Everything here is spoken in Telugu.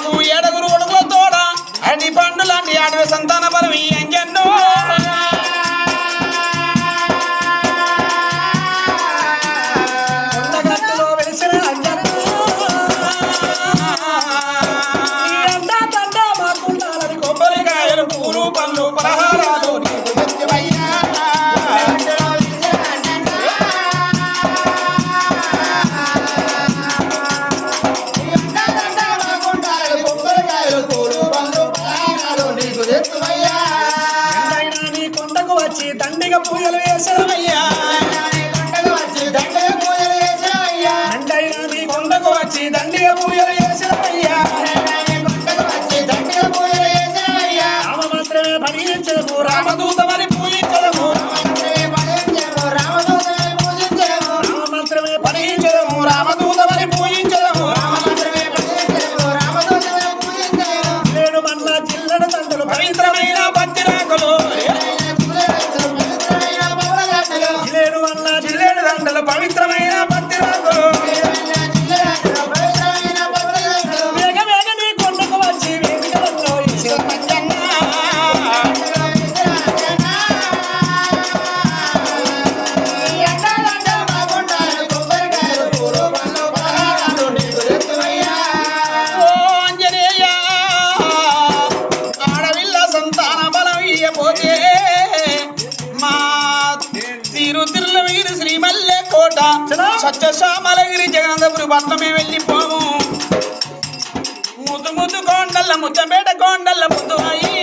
నాకు ఏడగురు ఉడుగుతోడా అడి పండులాంటి ఆడవి సంతాన బలం ఈ అంజన్నో. తిరుతిరులగిరి శ్రీమల్లే కోట. సత్యశ్యామలగిరి జగనందపురి పట్నమే వెళ్ళిపోము. ముద్దు ముద్దు కొండల్ల ముచ్చపేట కొండల్ల ముద్దు అయి